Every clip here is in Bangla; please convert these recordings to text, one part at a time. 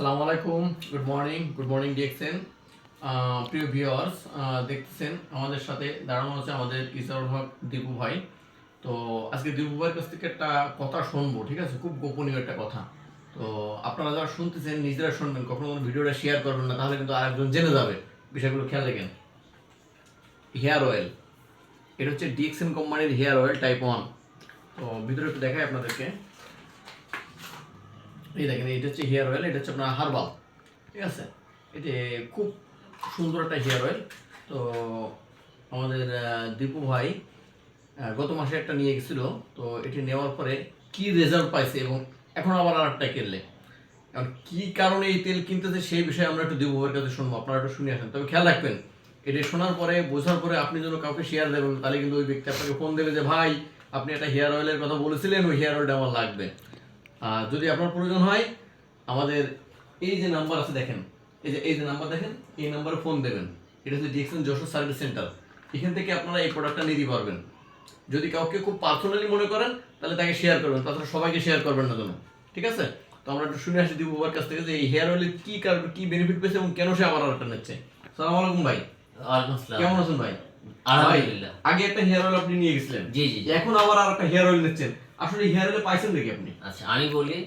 সালামু আলাইকুম good morning good morning DXN প্রিয় ভিউয়ার্স দেখতেছেন আমাদের সাথে দাঁড়ানো হচ্ছে আমাদের ইসারুল হক দীপু ভাই। তো আজকে দীপু ভাইয়ের কাছ থেকে একটা কথা শুনব, ঠিক আছে? খুব গোপনীয় একটা কথা। তো আপনারা যারা শুনতেছেন, নিজেরা শুনবেন, কখনো কোনো ভিডিওটা শেয়ার করবেন না, তাহলে কিন্তু আরেকজন জেনে যাবে বিষয়গুলো খেয়াল রাখেন। হেয়ার অয়েল, এটা হচ্ছে ডিএক্সএন কোম্পানির হেয়ার অয়েল টাইপ ওয়ান। তো ভিতরে একটু দেখাই আপনাদেরকে। এই দেখেন এটা হচ্ছে হেয়ার অয়েল এটা হচ্ছে আপনার হার্বাল ঠিক আছে? এটি খুব সুন্দর একটা হেয়ার অয়েল তো আমাদের দীপু ভাই গত মাসে একটা নিয়ে গেছিল, তো এটি নেওয়ার পরে কি রেজাল্ট পাইছে এবং এখন আবার আর একটা কিনলে? এখন কি কারণে এই তেল কিনতেছে সেই বিষয়ে আমরা একটু দীপু ভাইয়ের কাছে শুনব, আপনারা একটু শুনে আসেন। তবে খেয়াল রাখবেন, এটি শোনার পরে, বোঝার পরে আপনি যেন কাউকে শেয়ার দেবেন, তাহলে কিন্তু ওই ব্যক্তি আপনাকে ফোন দেবে যে, ভাই, আপনি একটা হেয়ার অয়েলের কথা বলেছিলেন, ওই হেয়ার অয়েলটা আমার লাগবে। আর যদি আপনার প্রয়োজন হয় আমাদের এই যে নাম্বার আছে দেখেন এই যে এই যে নাম্বার দেখেন এই নাম্বারে ফোন দেবেন। এটা হচ্ছে ডিএক্সএন যশোর সার্ভিস সেন্টার এখান থেকে আপনারা এই প্রোডাক্টটা নিতে পারবেন। যদি কাউকে খুব পার্সোনালি মনে করেন তাহলে তাকে শেয়ার করবেন। তাছাড়া সবাইকে শেয়ার করবেন না যেন ঠিক আছে? তো আমরা একটু শুনে আসি দিব বাবার কাছ থেকে যে এই হেয়ার অয়েলের কি কারণ কি বেনিফিট পেয়েছে এবং কেন সে আবার আরেকটা নিচ্ছে? সালাম আলাইকুম ভাই। কেমন আছেন ভাই? আলহামদুলিল্লাহ। আগে একটা হেয়ার অয়েল আপনি নিয়ে গেছিলেন। জি জি। এখন আবার আর একটা হেয়ার অয়েল নিচ্ছেন। আসলে হেয়ার অয়েল পাইছেন দেখি আপনি? আচ্ছা আমি বলি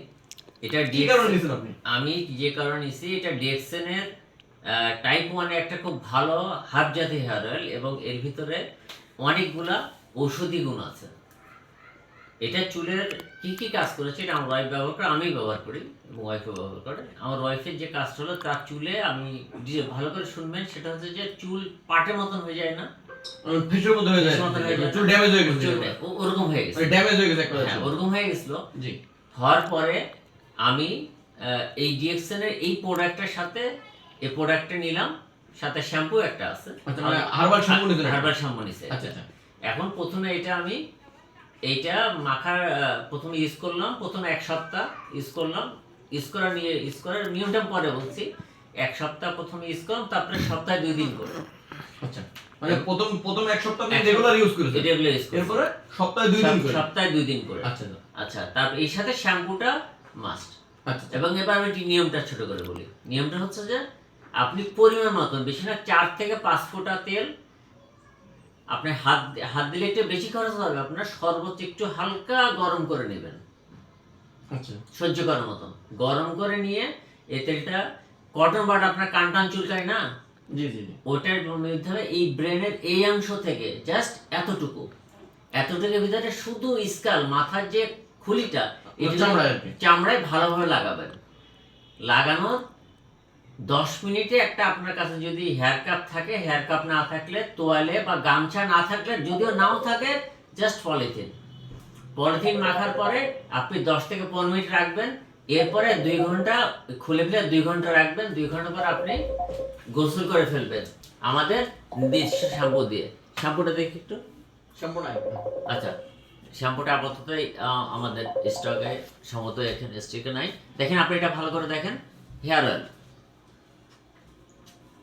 এটা কি DX কারণে নিয়েছেন আপনি? আমি যে কারণে নিছি এটা ডিএক্সেনের টাইপ ওয়ানে একটা খুব ভালো হাফ জাতি হেয়ার অয়েল এবং এর ভিতরে অনেকগুলা ঔষধি গুণ আছে। এটা চুলের কি কি কাজ করেছে এটা আমার ওয়াইফ ব্যবহার করে আমি ব্যবহার করি এবং ওয়াইফও ব্যবহার করে। আমার ওয়াইফের যে কাজটা হলো তার চুলে আমি যে ভালো করে শুনবেন সেটা হচ্ছে যে চুল পাটের মতন হয়ে যায় না ফেসের মধ্যে হয়ে যায় ফেসের মধ্যে হয়ে যায়। চুল ড্যামেজ হয়ে গেছে ওরকম হয়ে গেছে। ড্যামেজ হয়ে গেছে হ্যাঁ ওরকম হয়ে গেছিল। জি। হওয়ার পরে আমি এই ডিএক্সএনের এই প্রোডাক্টের সাথে এই প্রোডাক্টটা নিলাম সাথে শ্যাম্পু একটা আছে। আচ্ছা মানে হার্বাল শ্যাম্পু হার্বাল শ্যাম্পু নিছে। আচ্ছা আচ্ছা। এখন প্রথমে এটা আমি এইটা মাখার প্রথমে ইউজ করলাম প্রথমে এক সপ্তাহ ইউজ করলাম। ইউজ করা নিয়ে ইউজ করার নিয়মটা পরে বলছি। এক সপ্তাহ প্রথমে ইউজ করলাম তারপরে সপ্তাহে দুই দিন করে আচ্ছা মানে প্রথম প্রথম এক সপ্তাহ আপনি রেগুলার ইউজ করেছেন। এগুলো ইউজ এরপরে সপ্তাহে দুই দিন করে। সপ্তাহে দুই দিন করে। আচ্ছা আচ্ছা। আচ্ছা তারপর এর সাথে শ্যাম্পুটা মাস্ট আচ্ছা এবং এবার আমি নিয়মটা ছোট করে বলি। নিয়মটা হচ্ছে যে আপনি পরিমাণ মতন বেশি না চার থেকে পাঁচ ফোঁটা তেল আপনি হাত হাত দিলে একটু বেশি খরচ হবে আপনার সর্বোচ্চ একটু হালকা গরম করে নেবেন। আচ্ছা। সহ্য করার মতন। গরম করে নিয়ে এই তেলটা কটন বাট আপনার কানটান চুলকায় না? জি জি জি। ওটার মধ্যে হবে এই ব্রেনের এই অংশ থেকে জাস্ট এতটুকু। এতটুকুর ভিতরে শুধু স্কাল মাথার যে খুলিটা। চামড়ায় ভালোভাবে লাগাবেন। লাগানোর দশ মিনিটে একটা আপনার কাছে যদি হেয়ার কাপ থাকে হেয়ার কাপ না থাকলে তোয়ালে বা গামছা না থাকলে যদিও নাও থাকে জাস্ট পলিথিন পলিথিন মাখার পরে আপনি দশ থেকে পনেরো মিনিট রাখবেন। এরপরে দুই ঘণ্টা খুলে ফেলে দুই ঘণ্টা রাখবেন দুই ঘণ্টা পর আপনি গোসল করে ফেলবেন। আমাদের নির্দিষ্ট শ্যাম্পু দিয়ে। শ্যাম্পুটা দেখি একটু। শ্যাম্পু নাই। আচ্ছা শ্যাম্পুটা আপাতত আমাদের স্টকে সম্ভবত এখানে স্টকে নাই। দেখেন আপনি এটা ভালো করে দেখেন। Hair oil.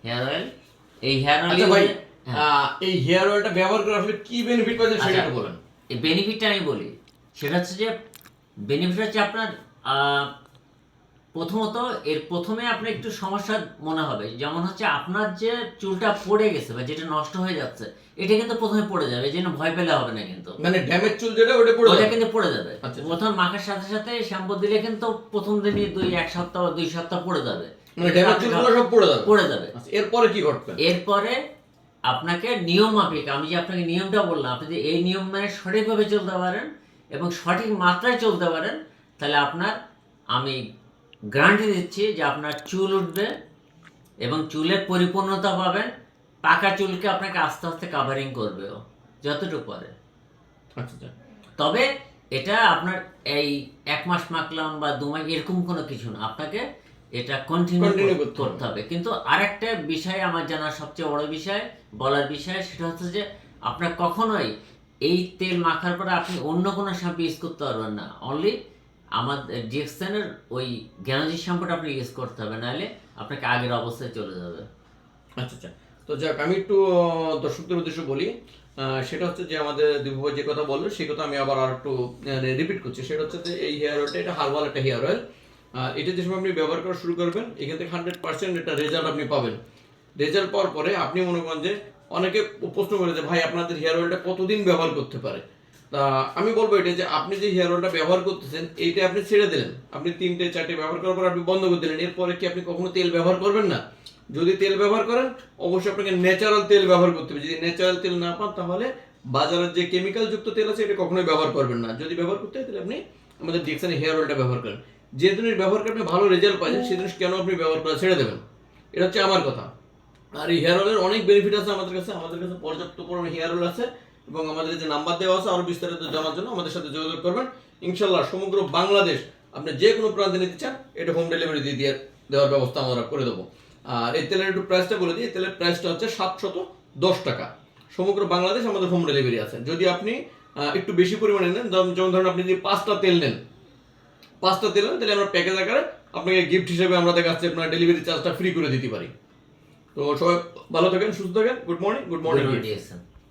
Hair oil. এই হেয়ার আচ্ছা ভাই আহ, এই হেয়ার অয়েলটা ব্যবহার করে আসলে কি বেনিফিট পাচ্ছেন সেটা আচ্ছা। বলেন। এই বেনিফিটটা আমি বলি। সেটা হচ্ছে যে বেনিফিট হচ্ছে আপনার প্রথমত এর প্রথমে আপনার একটু সমস্যা মনে হবে। যেমন হচ্ছে আপনার যে চুলটা পড়ে গেছে বা যেটা নষ্ট হয়ে যাচ্ছে এটা কিন্তু প্রথমে পড়ে যাবে এই জন্য ভয় পেলে হবে না কিন্তু। মানে ড্যামেজ চুল যেটা ওটা পড়ে ওটা যাবে। কিন্তু পড়ে যাবে। আচ্ছা। প্রথম মাখার সাথে সাথে শ্যাম্পু দিলে কিন্তু প্রথম দিনই দুই এক সপ্তাহ বা দুই সপ্তাহ পড়ে যাবে। মানে ড্যামেজ চুলগুলো সব পড়ে যাবে। পড়ে যাবে। আচ্ছা এরপরে কি করবেন এরপরে আপনাকে নিয়ম মাফিক আমি যে আপনাকে নিয়মটা বললাম আপনি যে এই নিয়ম মানে সঠিকভাবে চলতে পারেন এবং সঠিক মাত্রায় চলতে পারেন তাহলে আপনার আমি গ্যারান্টি দিচ্ছি যে আপনার চুল উঠবে এবং চুলের পরিপূর্ণতা পাবেন পাকা চুলকে আপনাকে আস্তে আস্তে কাভারিং করবেও যতটুকু পারে। আচ্ছা। তবে এটা আপনার এই এক মাস মাখলাম বা দু মাস এরকম কোনো কিছু না আপনাকে এটা কন্টিনিউ করতে হবে। করতে হবে। কিন্তু আরেকটা বিষয় আমার জানার সবচেয়ে বড় বিষয় বলার বিষয় সেটা হচ্ছে যে আপনার কখনোই এই তেল মাখার পরে আপনি অন্য কোনো শ্যাম্পু ইউজ করতে পারবেন না। অনলি আমাদের ডিএক্সেনের ওই গ্যানোজি শ্যাম্পুটা আপনি ইউজ করতে হবে, নাহলে আপনাকে আগের অবস্থায় চলে যাবে। আচ্ছা আচ্ছা। তো যাক, আমি একটু দর্শকদের উদ্দেশ্যে বলি সেটা হচ্ছে যে আমাদের দিবুভাই যে কথা বলল, সেই কথা আমি আবার আর একটু রিপিট করছি। সেটা হচ্ছে যে এই হেয়ার অয়েলটা এটা হার্বাল একটা হেয়ার অয়েল এটা যে সময় আপনি ব্যবহার করা শুরু করবেন, এখান থেকে হান্ড্রেড পার্সেন্ট একটা রেজাল্ট আপনি পাবেন। রেজাল্ট পাওয়ার পরে আপনি মনে করেন যে অনেকে প্রশ্ন করে যে, ভাই, আপনাদের হেয়ার অয়েলটা কতদিন ব্যবহার করতে পারে? আমি বলব এটা যে আপনি যে হেয়ার অয়েলটা ব্যবহার করতেছেন, এইটা আপনি ছেড়ে দিলেন। আপনি তিনটে, চারটে ব্যবহার করার পর আপনি বন্ধ করে দিলেন। এরপরে কি আপনি কখনো তেল ব্যবহার করবেন না? যদি তেল ব্যবহার করেন, অবশ্যই আপনাকে ন্যাচারাল তেল ব্যবহার করতে হবে। যদি ন্যাচারাল তেল না পান, তাহলে বাজারের যে কেমিক্যাল যুক্ত তেল আছে, এটা কখনোই ব্যবহার করবেন না। যদি ব্যবহার করতে হয়, তাহলে আপনি আমাদের ডিকশনে হেয়ার অয়েলটা ব্যবহার করেন। যে জিনিস ব্যবহার করে আপনি ভালো রেজাল্ট পাচ্ছেন সেই জিনিস কেন আপনি ব্যবহার করা ছেড়ে দেবেন। এটা হচ্ছে আমার কথা। আর এই হেয়ার অয়েলের অনেক বেনিফিট আছে আমাদের কাছে। আমাদের কাছে পর্যাপ্ত পরিমাণে হেয়ার অয়েল আছে। এবং আমাদের যে নাম্বার দেওয়া আছে আরও বিস্তারিত জানার জন্য আমাদের সাথে যোগাযোগ করবেন। ইনশাল্লাহ সমগ্র বাংলাদেশ আপনি যে কোনো প্রান্তে নিতে চান এটা হোম ডেলিভারি দিয়ে দিয়ে দেওয়ার ব্যবস্থা আমরা করে দেবো। আর এই তেলের একটু প্রাইসটা বলে দিই তেলের প্রাইসটা হচ্ছে সাতশত দশ টাকা। সমগ্র বাংলাদেশ আমাদের হোম ডেলিভারি আছে। যদি আপনি একটু বেশি পরিমাণে নেন যেমন ধরুন আপনি যদি পাঁচটা তেল নেন পাঁচটা তেল নেন তাহলে আমরা প্যাকেজ আকারে আপনাকে গিফট হিসেবে আমরা দেখা যাচ্ছে আপনার ডেলিভারি চার্জটা ফ্রি করে দিতে পারি। তো সবাই ভালো থাকেন সুস্থ থাকেন। Good morning good morning